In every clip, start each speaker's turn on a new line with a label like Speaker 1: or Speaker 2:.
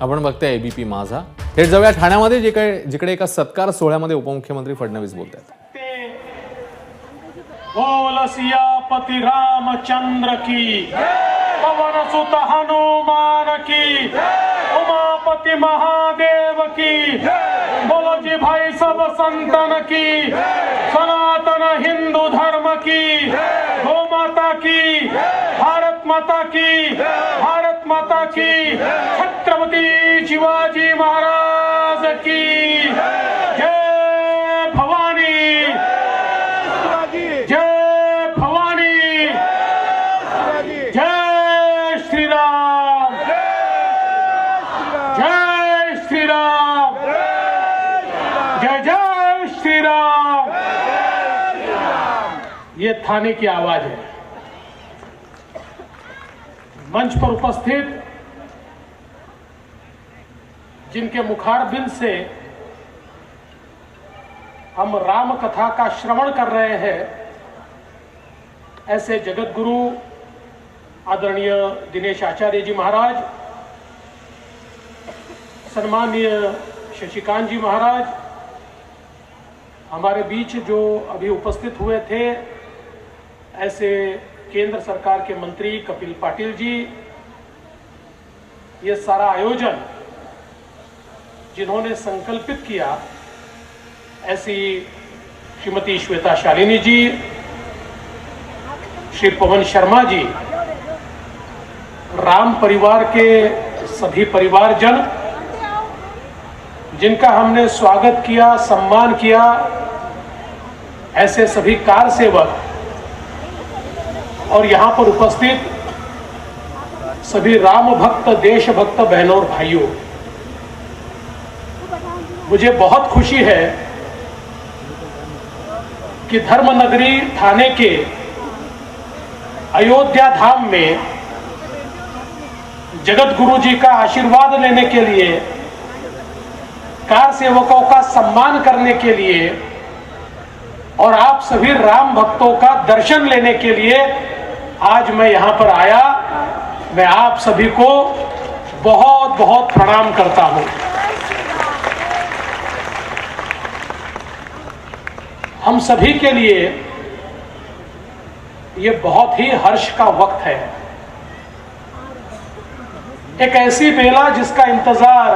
Speaker 1: आपण बघताय एबीपी माझा. थेट जाऊया ठाण्यामध्ये जे काय जिकडे एका सत्कार सोहळ्यामध्ये उपमुख्यमंत्री फडणवीस बोलत आहेत
Speaker 2: बोल रामचंद्र की. पवन सुत हनुमान की. उमापती महादेव की. भाई सब संतन की। सनातन हिंदू धर्म की। गो माता की। भारत माता की। भारत माता की। छत्रपति शिवाजी महाराज की जय भवानी जय भवानी जय श्री राम जय श्री राम जय जय श्री राम ये थाने की आवाज़ है। मंच पर उपस्थित जिनके मुखारबिंद से हम राम कथा का श्रवण कर रहे हैं, ऐसे जगत गुरु आदरणीय दिनेश आचार्य जी महाराज सम्मानीय शशिकांत जी महाराज, हमारे बीच जो अभी उपस्थित हुए थे ऐसे केंद्र सरकार के मंत्री कपिल पाटिल जी, ये सारा आयोजन जिन्होंने संकल्पित किया, ऐसी श्रीमती श्वेता शालिनी जी, श्री पवन शर्मा जी, राम परिवार के सभी परिवारजन, जिनका हमने स्वागत किया, सम्मान किया, ऐसे सभी कार सेवक और यहाँ पर उपस्थित सभी राम भक्त देशभक्त बहनों और भाइयों, मुझे बहुत खुशी है कि धर्मनगरी थाने के अयोध्या धाम में जगत गुरु जी का आशीर्वाद लेने के लिए, कार सेवकों का सम्मान करने के लिए और आप सभी राम भक्तों का दर्शन लेने के लिए आज मैं यहाँ पर आया, मैं आप सभी को बहुत बहुत प्रणाम करता हूँ। हम सभी के लिए ये बहुत ही हर्ष का वक्त है। एक ऐसी बेला जिसका इंतज़ार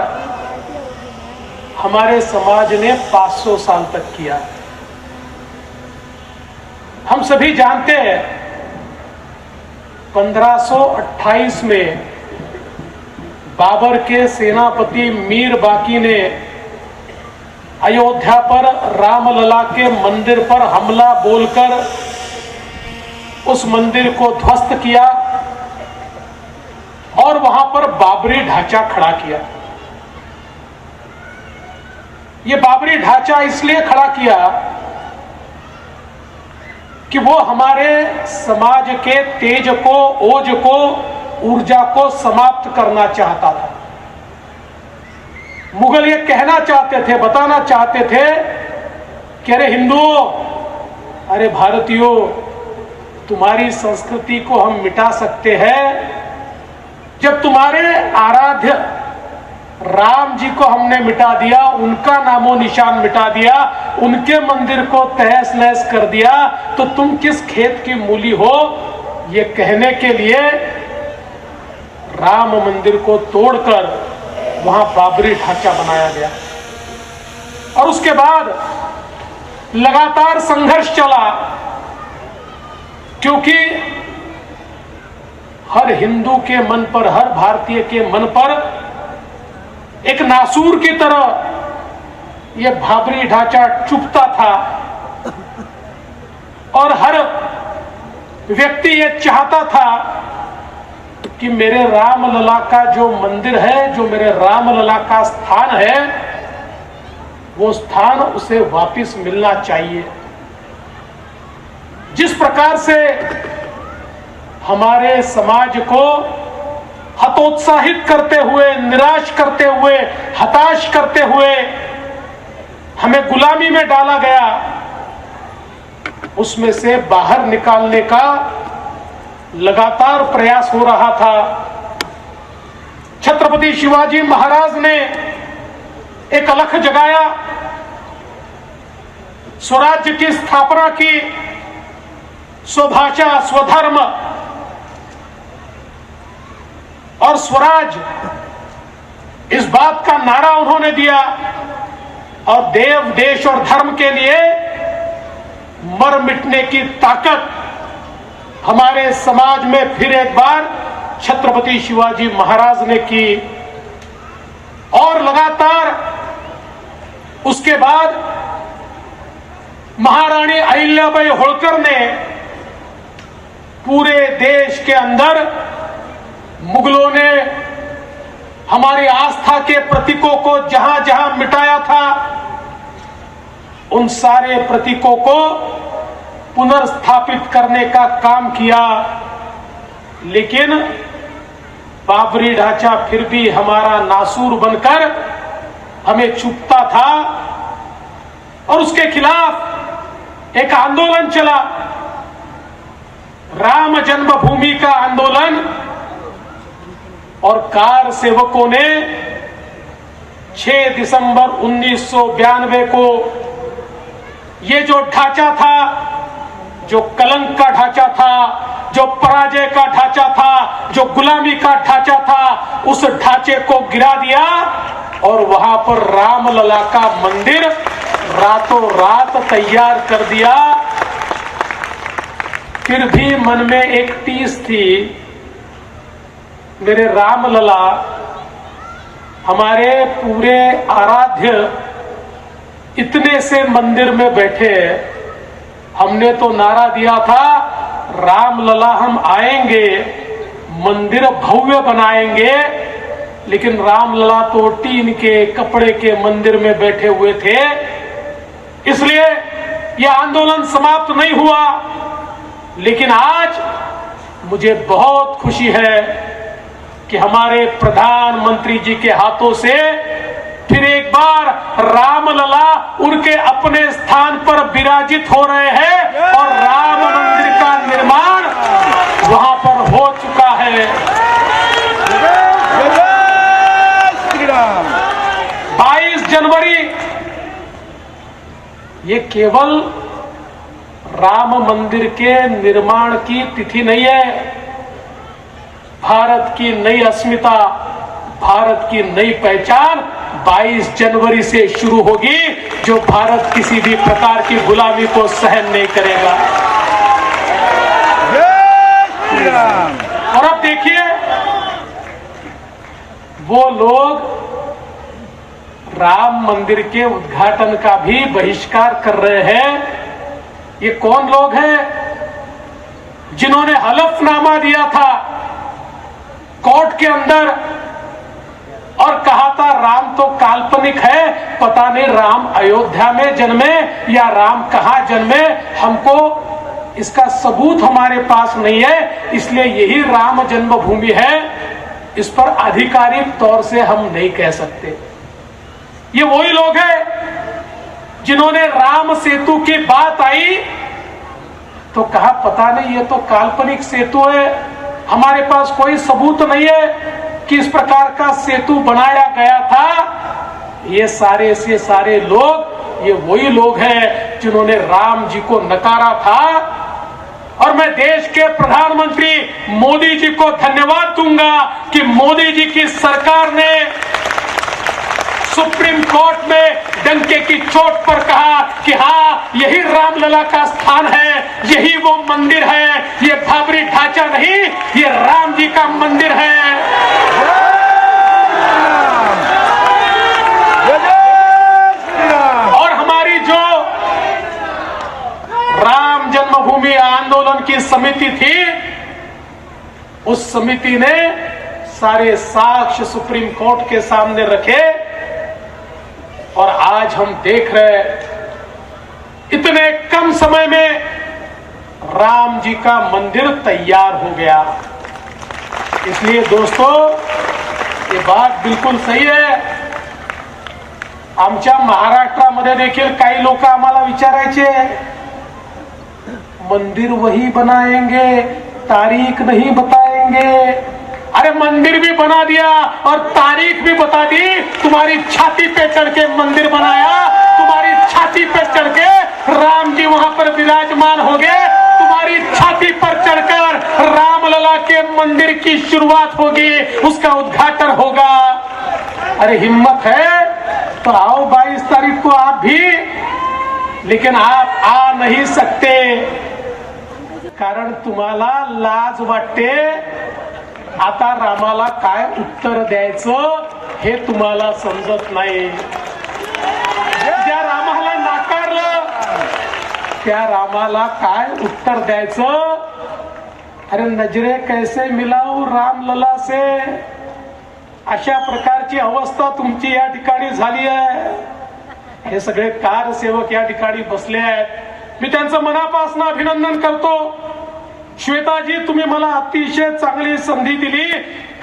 Speaker 2: हमारे समाज ने 500 साल तक किया। हम सभी जानते हैं 1528 में बाबर के सेनापति मीर बाकी ने अयोध्या पर रामलला के मंदिर पर हमला बोलकर उस मंदिर को ध्वस्त किया और वहाँ पर बाबरी ढांचा खड़ा किया। यह बाबरी ढांचा इसलिए खड़ा किया कि वो हमारे समाज के तेज को, ओज को, ऊर्जा को समाप्त करना चाहता था। मुगल ये कहना चाहते थे, बताना चाहते थे कि अरे हिंदुओं अरे भारतीयों, तुम्हारी संस्कृति को हम मिटा सकते हैं। जब तुम्हारे आराध्य राम जी को हमने मिटा दिया, उनका नामो निशान मिटा दिया, उनके मंदिर को तहस नहस कर दिया तो तुम किस खेत की मूली हो? ये कहने के लिए राम मंदिर को तोड़कर वहाँ बाबरी ढांचा बनाया गया। और उसके बाद लगातार संघर्ष चला, क्योंकि हर हिंदू के मन पर, हर भारतीय के मन पर एक नासूर की तरह यह भाबरी ढांचा चुपता था और हर व्यक्ति यह चाहता था कि मेरे राम लला का जो मंदिर है, जो मेरे राम लला का स्थान है, वो स्थान उसे वापस मिलना चाहिए। जिस प्रकार से हमारे समाज को हतोत्साहित करते हुए, निराश करते हुए, हताश करते हुए हमें गुलामी में डाला गया। उसमें से बाहर निकालने का लगातार प्रयास हो रहा था। छत्रपति शिवाजी महाराज ने एक अलख जगाया। स्वराज्य की स्थापना की। स्वभाषा, स्वधर्म और स्वराज। इस बात का नारा उन्होंने दिया और देव, देश और धर्म के लिए मर मिटने की ताकत हमारे समाज में फिर एक बार छत्रपति शिवाजी महाराज ने की। और लगातार उसके बाद महारानी अहिल्याबाई होळकर ने पूरे देश के अंदर मुगलों ने हमारी आस्था के प्रतीकों को जहाँ जहाँ मिटाया था, उन सारे प्रतीकों को पुनर्स्थापित करने का काम किया। लेकिन बाबरी ढांचा फिर भी हमारा नासूर बनकर हमें चुपता था और उसके खिलाफ एक आंदोलन चला। राम जन्मभूमि का आंदोलन और कार सेवकों ने 6 दिसंबर उन्नीस को ये जो ढांचा था, जो कलंक का ढांचा था, जो पराजय का ढांचा था, जो गुलामी का ढांचा था, उस ढांचे को गिरा दिया और वहाँ पर रामलला का मंदिर रातों रात तैयार कर दिया। फिर भी मन में एक टीस थी मेरे रामलला, हमारे पूरे आराध्य इतने से मंदिर में बैठे, हमने तो नारा दिया था, रामलला हम आएँगे, मंदिर भव्य बनाएँगे, लेकिन रामलला तो टीन के कपड़े के मंदिर में बैठे हुए थे। इसलिए यह आंदोलन समाप्त नहीं हुआ, लेकिन आज मुझे बहुत खुशी है कि हमारे प्रधानमंत्री जी के हाथों से फिर एक बार रामलला उनके अपने स्थान पर विराजित हो रहे हैं और राम मंदिर का निर्माण वहाँ पर हो चुका है। बाईस जनवरी, ये केवल राम मंदिर के निर्माण की तिथि नहीं है भारत की नई अस्मिता, भारत की नई पहचान 22 जनवरी से शुरू होगी, जो भारत किसी भी प्रकार की गुलामी को सहन नहीं करेगा। और अब देखिए, वो लोग राम मंदिर के उद्घाटन का भी बहिष्कार कर रहे हैं। ये कौन लोग हैं? जिन्होंने हलफनामा दिया था। कोर्ट के अंदर। और कहा था, राम तो काल्पनिक है, पता नहीं राम अयोध्या में जन्मे या राम कहा जन्मे। हमको इसका सबूत हमारे पास नहीं है, इसलिए यही राम जन्मभूमि है। इस पर आधिकारिक तौर से हम नहीं कह सकते। ये वही लोग हैं जिन्होंने राम सेतु की बात आई। तो कहा, पता नहीं, ये तो काल्पनिक सेतु है। हमारे पास कोई सबूत नहीं है कि इस प्रकार का सेतु बनाया गया था। ये सारे से सारे लोग, ये वही लोग हैं जिन्होंने राम जी को नकारा था। और मैं देश के प्रधानमंत्री मोदी जी को धन्यवाद दूँगा कि मोदी जी की सरकार ने सुप्रीम कोर्ट में डंके की चोट पर कहा कि हाँ यही रामलला का स्थान है, यही वो मंदिर है, ये भाबरी ढांचा नहीं, ये राम जी का मंदिर है। और हमारी जो राम जन्मभूमि आंदोलन की समिति थी, उस समिति ने सारे साक्ष्य सुप्रीम कोर्ट के सामने रखे। आज हम देख रहे इतने कम समय में राम जी का मंदिर तैयार हो गया। इसलिए दोस्तों, ये बात बिलकुल सही है। आमच्या महाराष्ट्रामध्ये देखील काही लोक आम्हाला विचारायचे, मंदिर वही बनाएँगे, तारीख नहीं बताएँगे। अरे मंदिर भी बना दिया और तारीख भी बता दी। तुम्हारी छाती पे चढ़ के मंदिर बनाया। तुम्हारी छाती पे चढ़ के राम जी वहाँ पर विराजमान हो गए। तुम्हारी छाती पर चढ़कर रामलला के मंदिर की शुरुआत होगी। उसका उद्घाटन होगा। अरे हिम्मत है? तो आओ 22 तारीख को आप भी। लेकिन आप आ नहीं सकते। कारण तुम्हाला लाज वाटते। आता रामाला काय उत्तर द्यायचं हे तुम्हाला समजत नाही. ज्या रामाला नाकारलं त्या रामाला काय उत्तर द्यायचं? अरे नजरे कैसे मिलाऊ राम लला से अशा प्रकारची अवस्था तुमची या ठिकाणी झाली आहे. हे सगळे कारसेवक या ठिकाणी बसले आहेत. मी त्यांचं मनापासून अभिनंदन करतो. श्वेताजी तुम्ही मला अतिशय चांगली संधी दिली.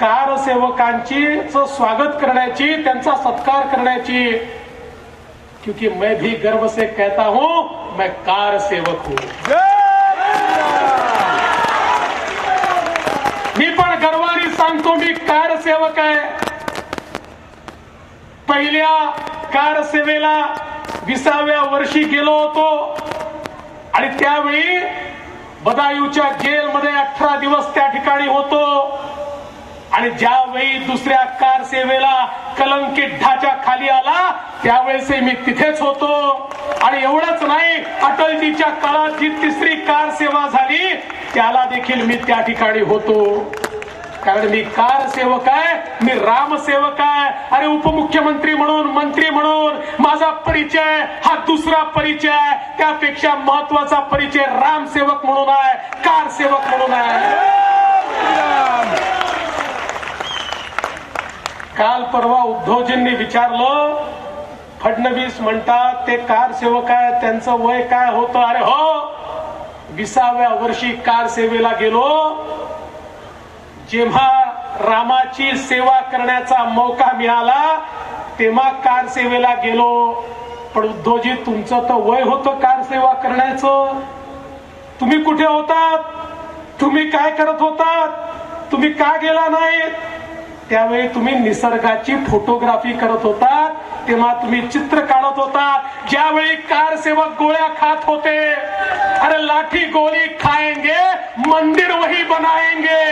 Speaker 2: कारसेवकांची सेवकांची स्वागत करण्याची त्यांचा सत्कार करण्याची. क्योंकि मैं भी गर्व से कहता हूं मैं कार सेवक हूं. मी पण गर्वाने सांगतो मी कार सेवक आहे. पहिल्या कार सेवेला विसाव्या वर्षी गेलो होतो. आणि त्यावेळी बदायूच्या जेलमध्ये अठरा दिवस त्या ठिकाणी होतो. आणि ज्यावेळी दुसऱ्या कार सेवेला कलंकित ढाच्या खाली आला त्यावेळेस मी तिथेच होतो. आणि एवढंच नाही अटलजीच्या काळात जी तिसरी कार सेवा झाली त्याला देखील मी त्या ठिकाणी होतो. कारण मी कार सेवक आहे मी राम सेवक आहे. अरे उपमुख्यमंत्री म्हणून मंत्री म्हणून माझा परिचय हा दुसरा परिचय. आहे त्यापेक्षा महत्त्वाचा परिचय राम सेवक म्हणून आहे कार सेवक म्हणून आहे. काल परवा उद्धवजींनी विचारलं फडणवीस म्हणतात ते कार सेवक आहे त्यांचं वय काय होतं? अरे हो विसाव्या वर्षी कार सेवेला गेलो. जेव्हा रामाची सेवा करण्याचा मौका मिळाला तेव्हा कार सेवेला गेलो. पण उद्धवजी तुमचं तर वय होतं कार सेवा करण्याचं. तुम्ही कुठे होतात? तुम्ही काय करत होतात? तुम्ही का गेला नाही त्यावेळी तुम्ही निसर्गाची फोटोग्राफी करत होतात. तेव्हा तुम्ही चित्र काढत होतात. ज्यावेळी कार सेवक गोळ्या खात होते अरे लाठी गोली खाएंगे मंदिर वही बनाएंगे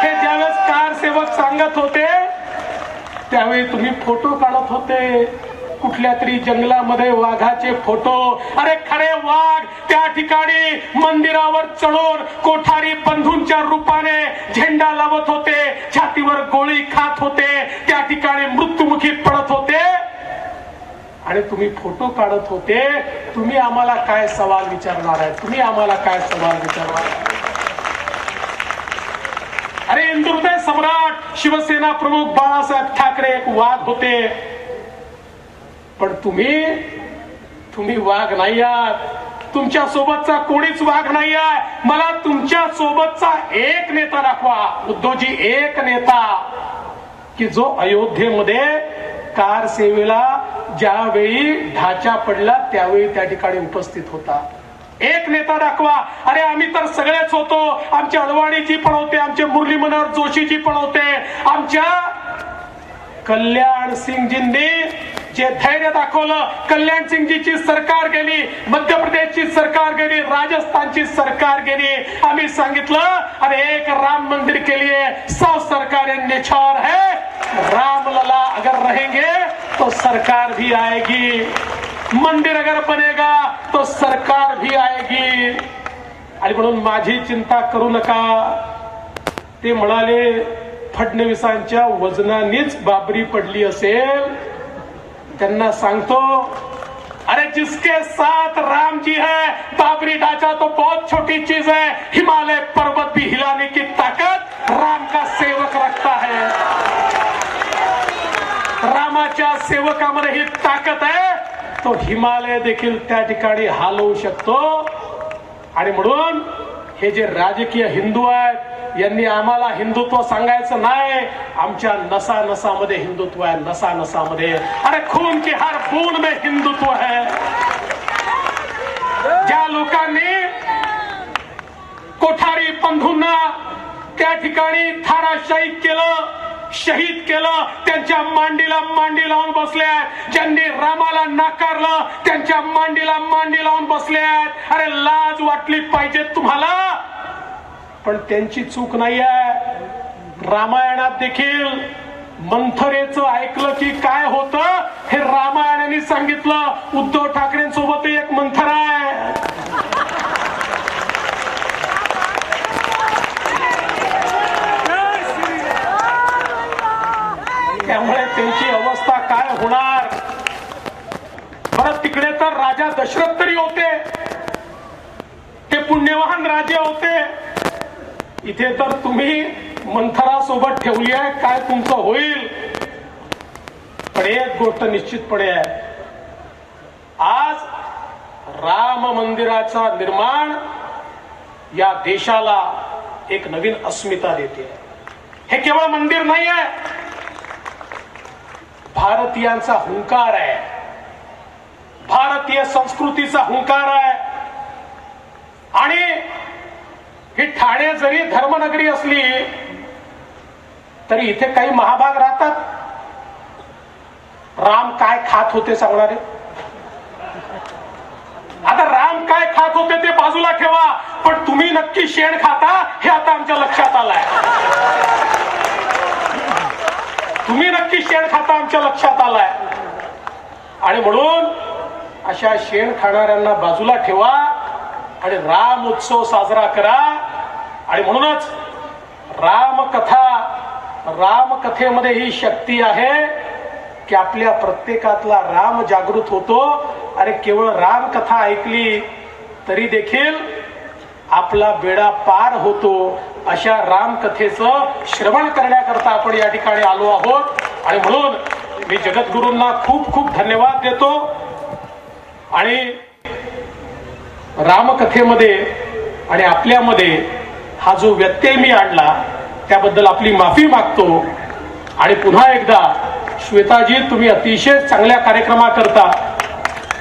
Speaker 2: हे ज्यावेळेस कार सेवक सांगत होते त्यावेळी तुम्ही फोटो काढत होते. कुठल्या तरी जंगलामध्ये वाघाचे फोटो अरे खरे वाघ त्या ठिकाणी मंदिरावर चढून कोठारी बंधूंच्या रूपाने झेंडा लावत होते छातीवर गोळी खात होते त्या ठिकाणी मृत्युमुखी पडत होते. आणि तुम्ही फोटो काढत होते. तुम्ही आम्हाला काय सवाल विचारणार आहे? तुम्ही आम्हाला काय सवाल विचारणार आहे? अरे इंदुर्दय सम्राट शिवसेना प्रमुख बाळासाहेब ठाकरे एक वाघ होते. पण तुम्ही तुम्ही वाघ नाही आहात. तुमच्या सोबतचा कोणीच वाघ नाही आहे. मला तुमच्या सोबतचा एक नेता दाखवा. उद्धवजी एक नेता. की जो अयोध्येमध्ये कार सेवेला ज्यावेळी ढाचा पडला त्यावेळी त्या ठिकाणी उपस्थित होता. एक नेता दाखवा. अरे आम्ही तर सगळेच होतो. आमच्या अडवाणीची पण होते आमचे मुरली मनोहर जोशीची पण होते. आमच्या कल्याण सिंगजींनी जे धैर्य दाखवलं कल्याण सिंगजीची सरकार गेली मध्य प्रदेशची सरकार गेली राजस्थानची सरकार गेली. आम्ही सांगितलं अरे एक राम मंदिर के लिए सब सरकार निछावर है. राम लला अगर रहेंगे तो सरकार भी आएगी. मंदिर अगर बनेगा तो सरकार भी आएगी। आणि म्हणून माझी चिंता करू नका. ते म्हणाले फडणवीसांच्या वजनानेच बाबरी पडली असेल. त्यांना सांगतो अरे जिसके साथ राम जी है बाबरी ढांचा तो बहुत छोटी चीज है। हिमालय पर्वत भी हिलाने की ताकत राम का सेवक रखता है। रामाच्या सेवकामध्ये ही ताकद आहे तो हिमालय देखील त्या ठिकाणी हालवू शकतो. आणि म्हणून हे जे राजकीय हिंदू आहेत यांनी आम्हाला हिंदुत्व सांगायचं नाही. आमच्या नसा नसामध्ये हिंदुत्व आहे नसा नसामध्ये अरे खून की हर खून में हिंदुत्व है. ज्या लोकांनी कोठारी पंधूंना त्या ठिकाणी थारा शहीद केलं शहीद केलं त्यांच्या मांडीला मांडी लावून बसले आहेत ज्यांनी रामाला नाकारलं त्यांच्या मांडीला मांडी लावून बसले आहेत अरे लाज वाटली पाहिजे तुम्हाला. पण त्यांची चूक नाही आहे रामायणात देखील मंथरेचं ऐकलं की काय होतं हे रामायणाने सांगितलं. उद्धव ठाकरेंसोबत एक मंथर आहे त्यामुळे त्यांची अवस्था काय होणार? परत तिकडे तर राजा दशरथ तरी होते. ते पुण्यवान राजे होते. इथे तर तुम्ही मंथरासोबत ठेवली आहे. काय तुमचं होईल? पण एक गोष्ट निश्चितपणे आहे. आज राम मंदिराचा निर्माण या देशाला एक नवीन अस्मिता देते. हे केवळ मंदिर नाही आहे भारतीयांचा हुंकार आहे. भारतीय संस्कृतीचा हुंकार आहे. आणि ही ठाणे जरी धर्मनगरी असली तरी इथे काही महाभाग राहतात. राम काय खात होते सांगणारे? आता राम काय खात होते ते बाजूला ठेवा पण तुम्ही नक्की शेण खाता हे आता आमच्या लक्षात आलंय. तुम्ही नक्की शेण खाता आमच्या लक्षात आलाय. आणि म्हणून अशा शेण खाणाऱ्यांना बाजूला ठेवा आणि राम उत्सव साजरा करा. आणि म्हणूनच रामकथा रामकथेमध्ये ही शक्ती आहे की आपल्या प्रत्येकातला राम जागृत होतो आणि केवळ रामकथा ऐकली तरी देखील आपला बेडा पार होतो. अशा रामकथेचं श्रवण करण्याकरता आपण या ठिकाणी आलो आहोत. आणि म्हणून मी जगद्गुरूंना खूप खूप धन्यवाद देतो. आणि रामकथेमध्ये आणि आपल्यामध्ये हा जो व्यत्यय मी आणला त्याबद्दल आपली माफी मागतो. आणि पुन्हा एकदा श्वेताजी तुम्ही अतिशय चांगल्या कार्यक्रमाकरता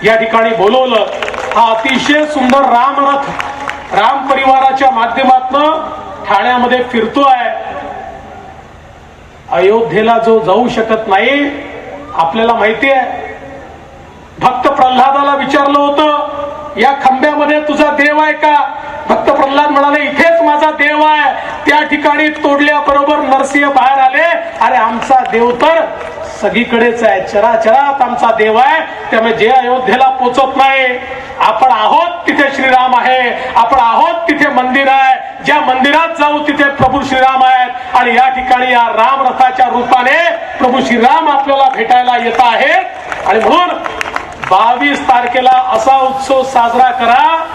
Speaker 2: या ठिकाणी बोलवलं. हा अतिशय सुंदर रामरथ राम परिवाराच्या माध्यमातून ठाण्यामध्ये फिरतोय. अयोध्येला जो जाऊ शकत नाही आपल्याला माहिती आहे. भक्त प्रल्हादाला विचारलं होतं या खंब्यामध्ये तुझा देव आहे का? भक्त प्रल्हाद म्हणाले इथेच माझा देव आहे. त्या ठिकाणी तोडल्याबरोबर नरसिंह बाहेर आले. अरे आमचा देव तर सगळीकडेच आहे. चराचरात आमचा देव आहे. त्यामुळे जे अयोध्येला पोचत नाही आपण आहोत तिथे श्रीराम आहे. आपण आहोत तिथे मंदिर आहे. ज्या मंदिरात जाऊ तिथे प्रभू श्रीराम आहेत. आणि या ठिकाणी या रामरथाच्या रूपाने प्रभू श्रीराम आपल्याला भेटायला येत आहेत. आणि म्हणून बावीस तारखेला असा उत्सव साजरा करा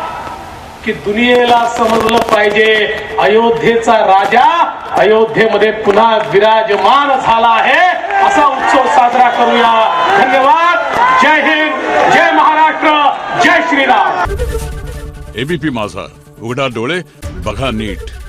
Speaker 2: की दुनियेला समजलं पाहिजे. अयोध्येचा राजा अयोध्येमध्ये पुन्हा विराजमान झाला आहे. असा उत्सव साजरा करूया. धन्यवाद. जय हिंद. जय महाराष्ट्र. जय श्रीराम.
Speaker 3: एबीपी माझा. उघडा डोळे. बघा नीट.